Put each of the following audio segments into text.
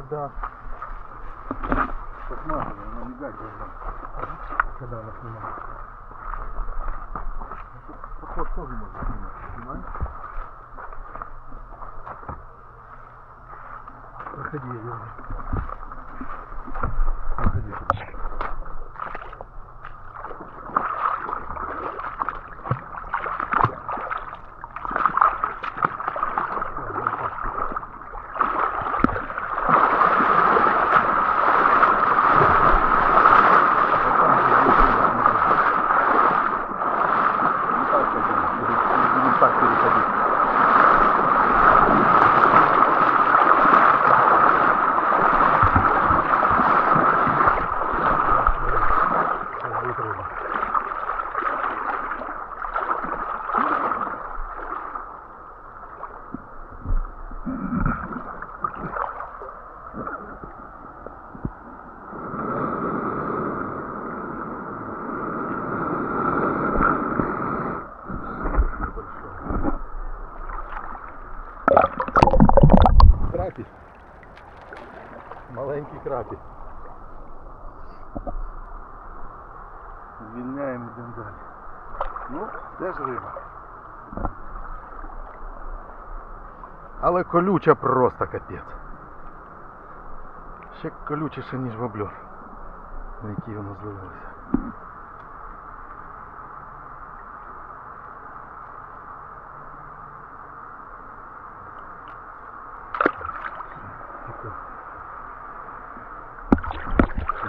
бы да. Как надо, она не гать должна. Когда она снимает? Ну, Похож тоже можно снимать. Снимаешь? Проходи, я вижу. করলাম колюча просто капець. Ще колючіше, ніж воблер, на який воно зливалося.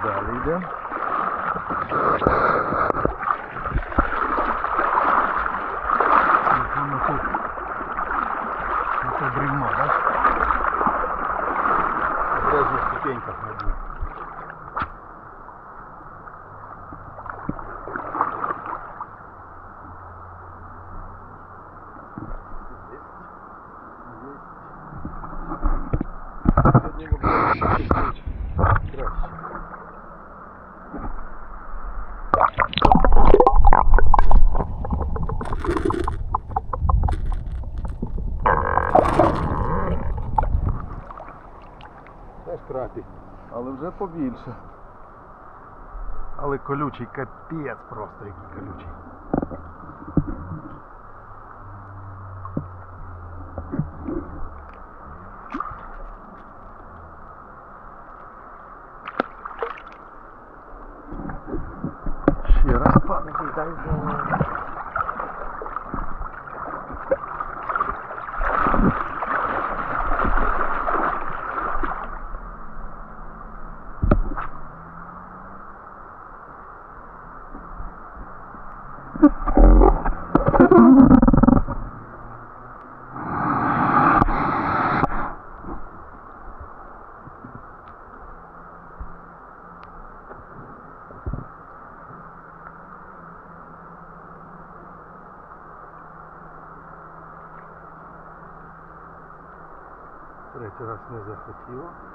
Далі йдемо. Воно тут. На то бревно, да? В ступеньках на. Побільше. Але колючий капець просто який колючий. Ще раз пам'ятник раз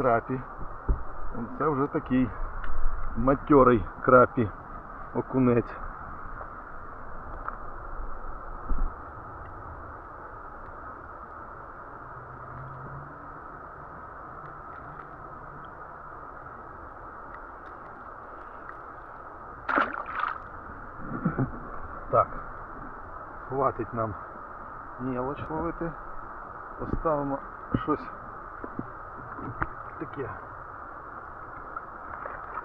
крапі. Це вже такий матьорий крапі окунець. Так, хватить нам мелоч ловити, поставимо щось таке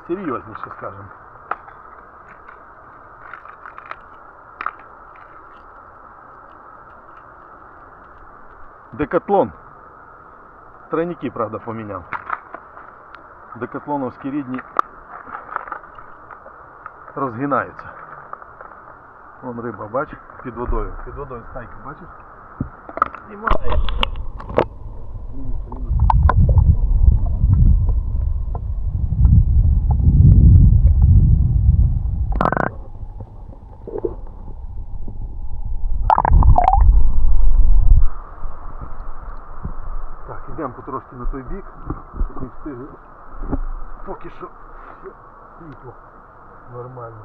серйозніше, скажімо. Декатлон. Тройники, правда, поміняв. Декатлоновські рідні розгинаються. Вон риба, бач, під водою. Під водою стайки, бачиш? Знімає. Потрошки на той бік, щоб не встигли. Поки що все світло нормально.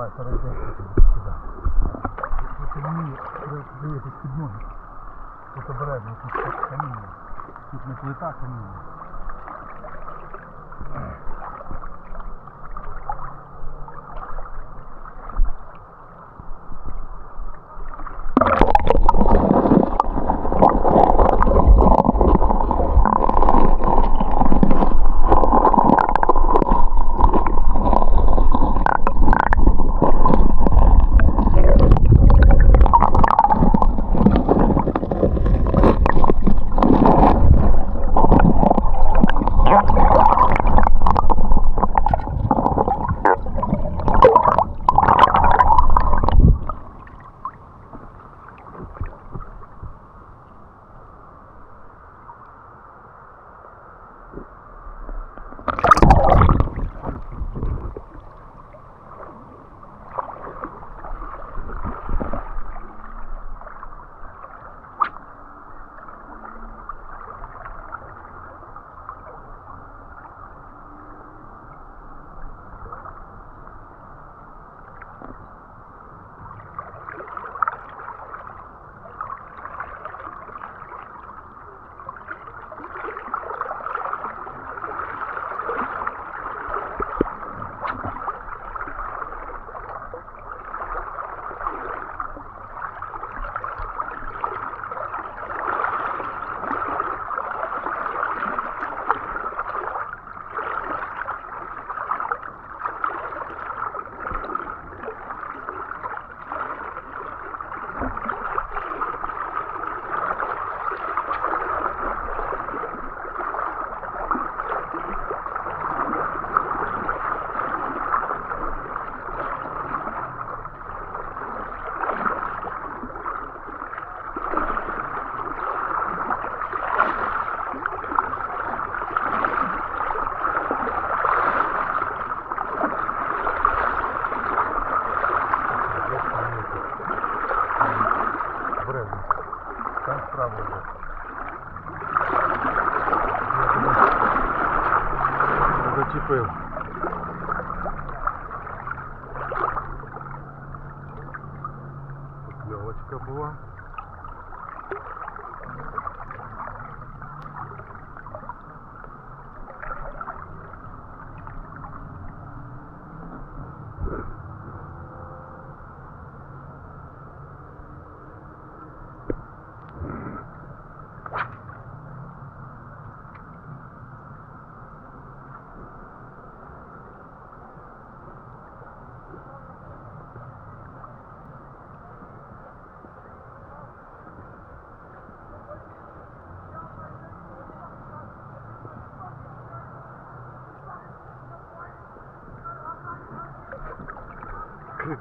Давай, перейди сюди. Тут мені дивитись під ноги. Тут обережно, тут каміння. Тут не плита каміння.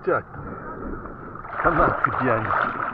Кричать. Канадці п'яні. Обережно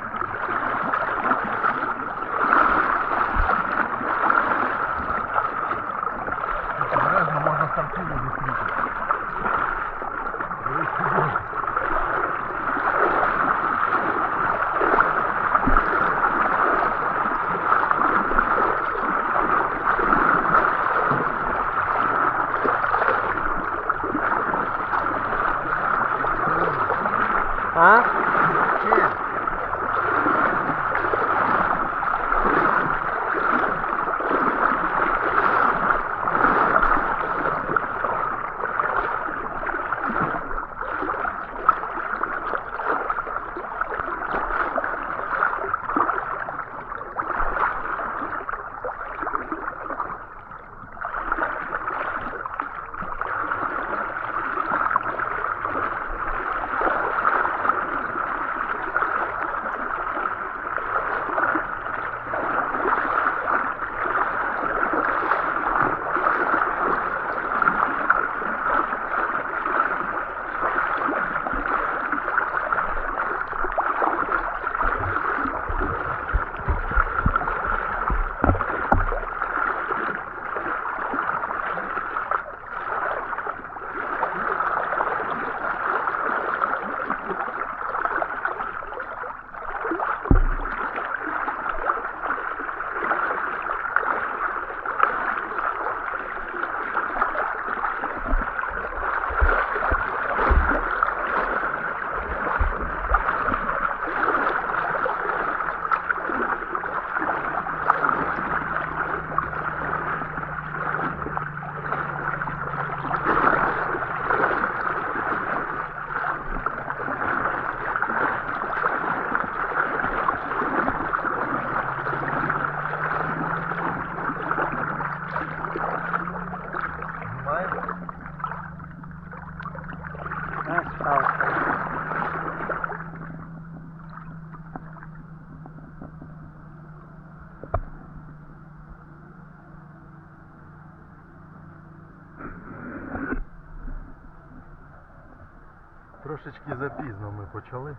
Трошечки запізно ми почали,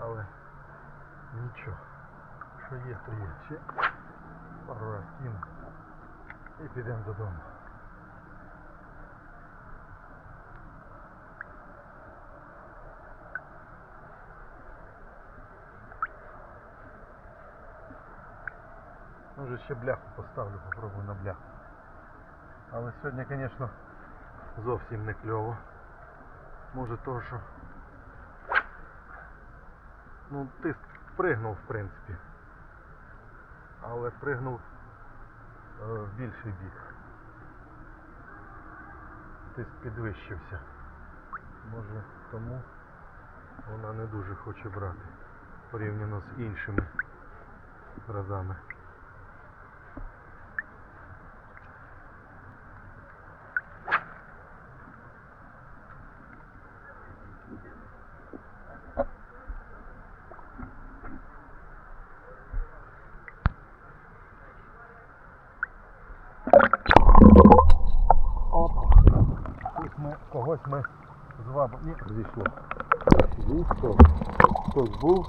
але нічого. Що є, то є. Ще пару раз кину і підемо додому. Може ще бляху поставлю, попробую на бляху. Але сьогодні, звісно, зовсім не кльово. Може того, що ну ти пригнув в принципі. Але пригнув е, в більший бік. Тиск підвищився. Може тому вона не дуже хоче брати порівняно з іншими разами. Хтось ми, когось ми звабили. Ні, зійшло. Зійшло. Хтось був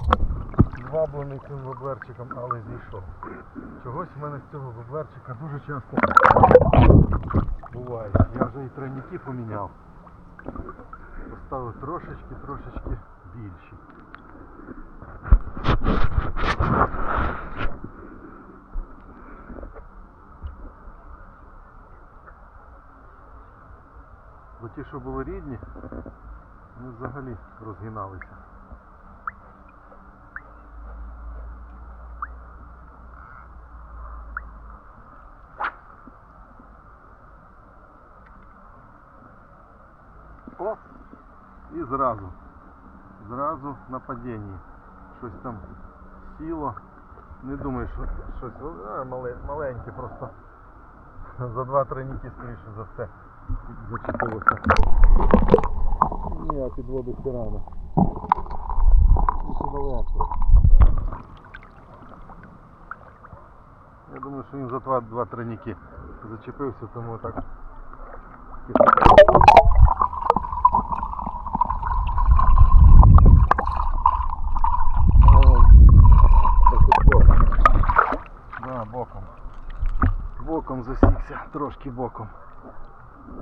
зваблений цим воблерчиком, але зійшов. Чогось в мене з цього воблерчика дуже часто буває. Я вже і тройники поміняв. Поставив трошечки, трошечки більші. Бо ті, що були рідні, ми взагалі розгиналися. О! І зразу, зразу нападіння. Щось там сіло. Не думаю, що щось маленьке просто. За два-три ніки, скоріше за все, зачепилося. Ні, а під воду ще рано. Ще далеко. Я думаю, що він за два, два тройники зачепився, тому так. Боком засікся, трошки боком.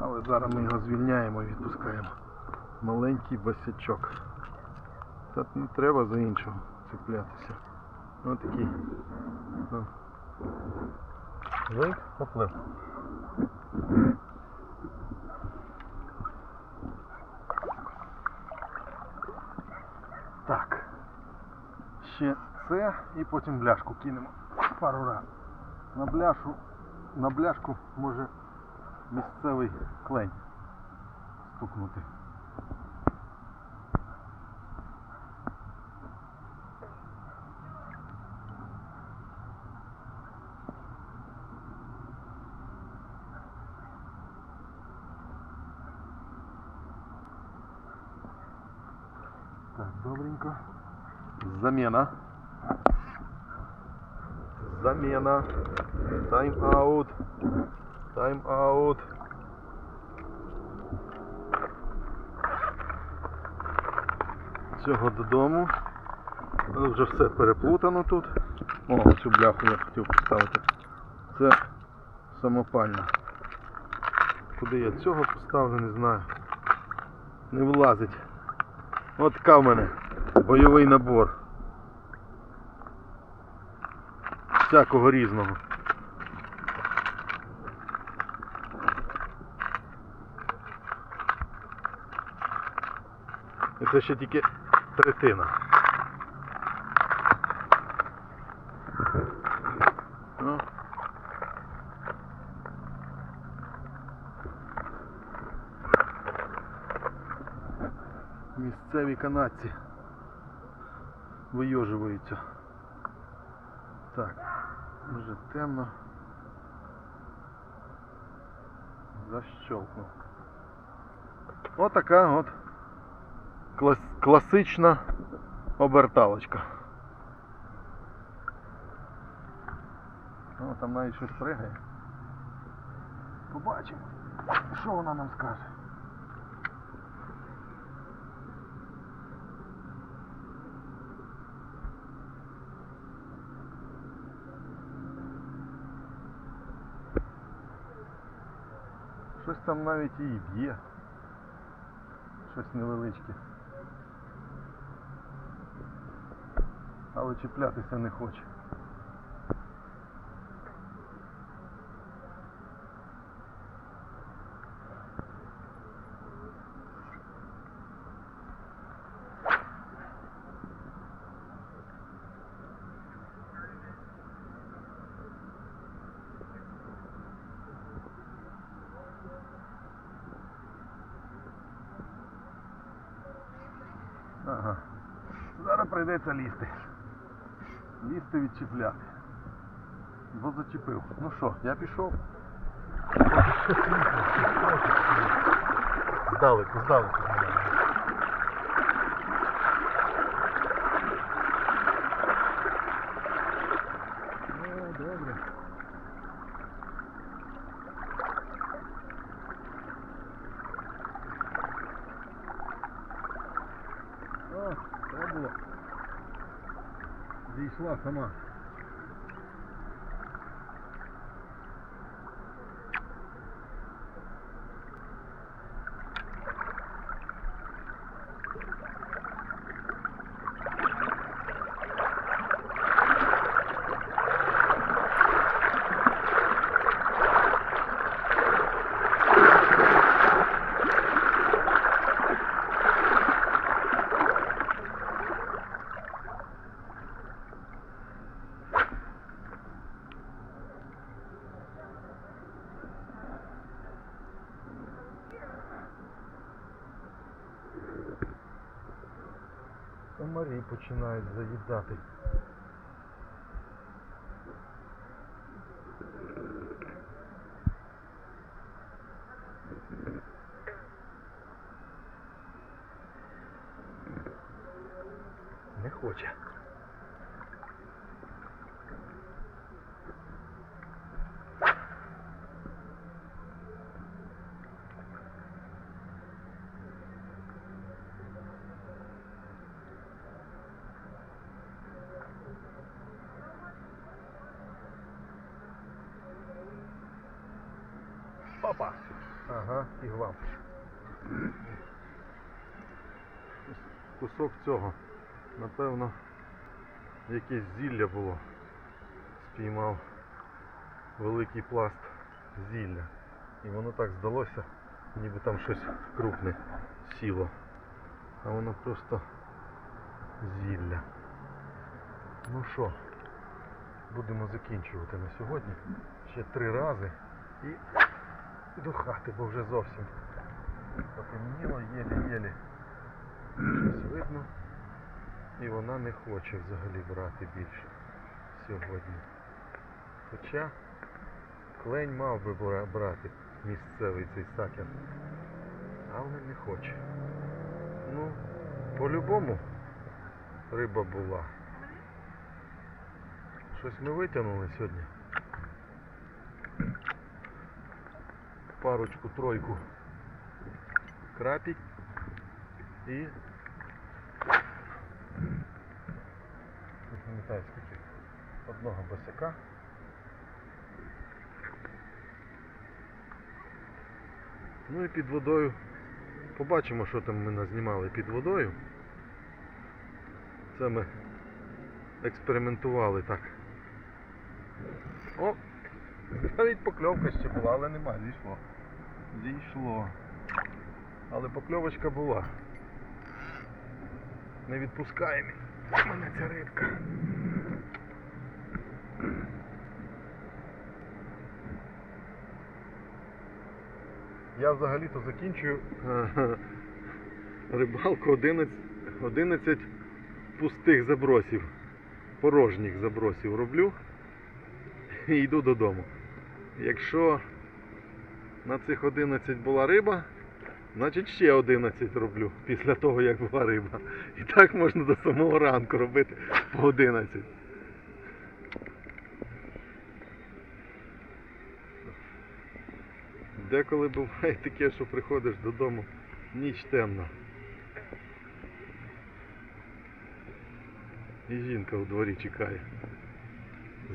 Але зараз ми його звільняємо і відпускаємо. Маленький басячок. Та не треба за іншого цеплятися. Ось такий. Ну. Поплив. Так. Ще це і потім бляшку кинемо пару раз. На бляшу, на бляшку може місцевий клень стукнути. Так, добренько. Замена. Замена. Тайм-аут. Тайм-аут. Цього додому. Вже все переплутано тут. О, цю бляху я хотів поставити. Це самопальна. Куди я цього поставлю, не знаю. Не влазить. От така в мене бойовий набор. Всякого різного. І це ще тільки третина. Ну. Місцеві канадці вийожуються. Так, вже темно. Защелкнув. Отака от клас класична оберталочка. О, там навіть щось пригає. Побачимо, що вона нам скаже. Щось там навіть і б'є. Щось невеличке. Але чіплятися не хоче. Зараз прийдеться лізти. Лізти відчіпляти. Бо зачепив. Ну що, я пішов. Здалеку, здалеку. О, добре. О, це було. Зійшла сама. Починають заїдати. Не хоче. Опа! Ага, і гвалт. Кусок цього. Напевно, якесь зілля було. Спіймав великий пласт зілля. І воно так здалося, ніби там щось крупне сіло. А воно просто зілля. Ну що, будемо закінчувати на сьогодні. Ще три рази і до хати, бо вже зовсім потемніло, єлі-єлі щось видно. І вона не хоче взагалі брати більше сьогодні. Хоча клень мав би брати місцевий цей сакер. Але не хоче. Ну, по-любому риба була. Щось ми витягнули сьогодні. Парочку, тройку крапіть і не пам'ятаю скільки. Одного босяка. Ну і під водою. Побачимо, що там ми назнімали під водою. Це ми експериментували так. О! Навіть покльовка ще була, але нема, зійшло. Зійшло. Але покльовочка була. Не відпускає мене ця рибка. Я взагалі-то закінчую е, рибалку 11, 11 пустих забросів, порожніх забросів роблю і йду додому. Якщо на цих 11 була риба, значить ще 11 роблю після того, як була риба. І так можна до самого ранку робити по 11. Деколи буває таке, що приходиш додому, ніч темна. І жінка у дворі чекає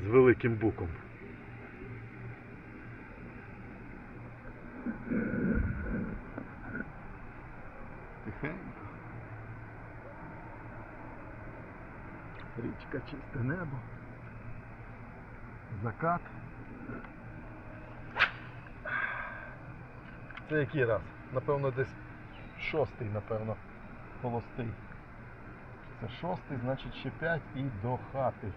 з великим буком. Річка чисте небо. Закат. Це який раз? Напевно, десь шостий, напевно, холостий. Це шостий, значить ще п'ять і до хати.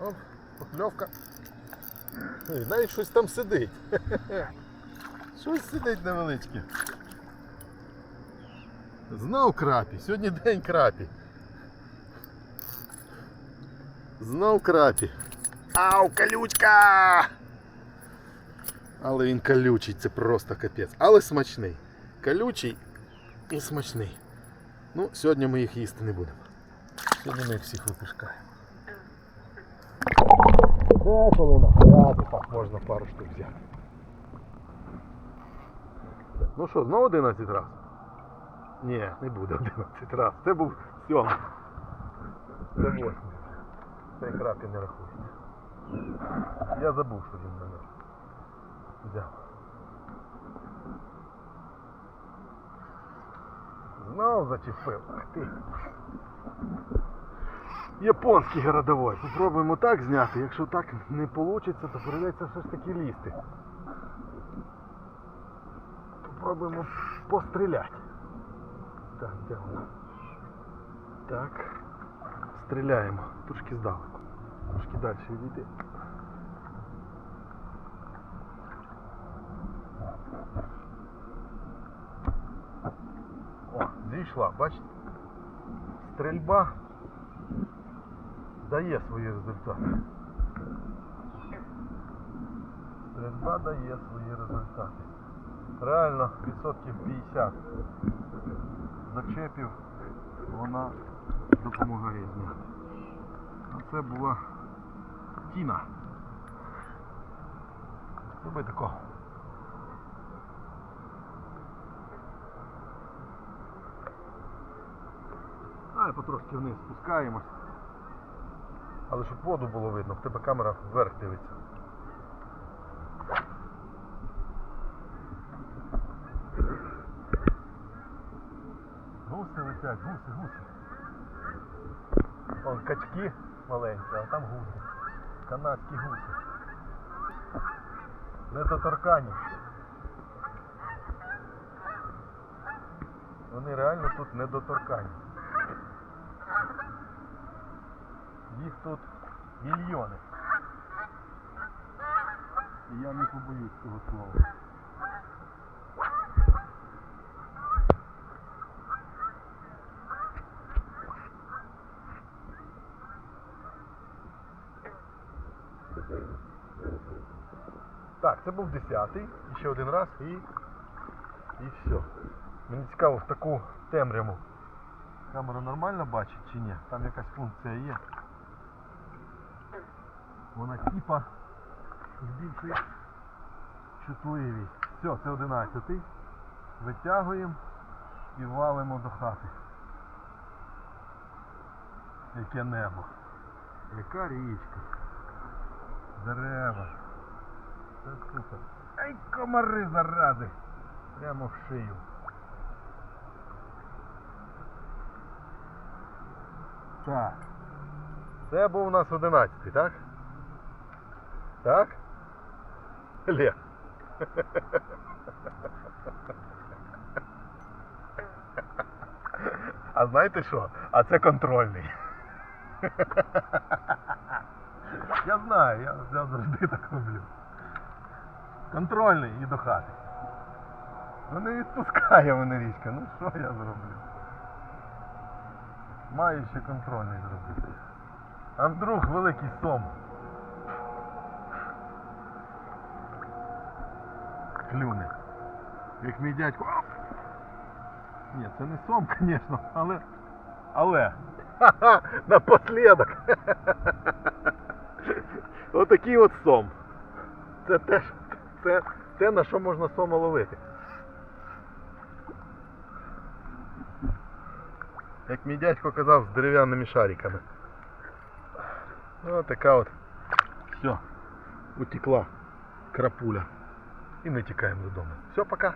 Оп, покльовка. Навіть щось там сидить. Щось сидить невеличке. Знов крапі. Сьогодні день крапі. Знов крапі. Ау, колючка! Але він колючий, це просто капець. Але смачний. Колючий і смачний. Ну, сьогодні ми їх їсти не будемо. Сьогодні ми їх всіх випускаємо. Деколи нахряти так можна пару штук взяти. Ну що, знову 11 раз? Ні, не буде 11 раз. Це був сьомий. Це восьмий. Цей крапі не рахується. Я забув, що він мене взяв. Знов зачепив. Ти. Японський городовой. Попробуємо так зняти. Якщо так не вийде, то прийдеться все ж таки лізти. попробуем пострелять. Так, где он? Так. стреляем. Трошки сдал. Трошки дальше відійти. О, зійшла, бачите? Стрельба дає свої результати. Стрельба дає свої результати. Реально відсотків 50 зачепів вона допомагає зняти. А це була тіна. Роби тако. А, потрошки вниз спускаємось. Але щоб воду було видно, в тебе камера вверх дивиться. Летять, гуси, гуси. Вон качки маленькі, а там гуси. Канадські гуси. Недоторкані. Вони реально тут недоторкані. Їх тут мільйони. І я не побоюсь цього слова. Так, це був 10-й, і ще один раз і. І все. Мені цікаво в таку темряву. Камера нормально бачить чи ні? Там якась функція є. Вона типа збільшує чутливість. Все, це 11-й. Витягуємо і валимо до хати. Яке небо. Яка річка. Дерева. Супер. Ай, комари зарази! Прямо в шию. Так. Це був у нас 11, так? Так? Ле. А знаєте що? А це контрольний. Я знаю, я, я завжди так роблю. Контрольний і до хати. Ну не відпускає мене річка, ну що я зроблю? Маю ще контрольний зробити. А вдруг великий сом. Клюне. Як мій дядько. Оп! Ні, це не сом, звісно, але. Але. Ха-ха! Напослідок. Отакий от сом. Це теж це те, на що можна сома ловити. Як мій дядько казав, з дерев'яними шариками. Ось така от. Все. Утекла крапуля. І ми тікаємо додому. Все, пока.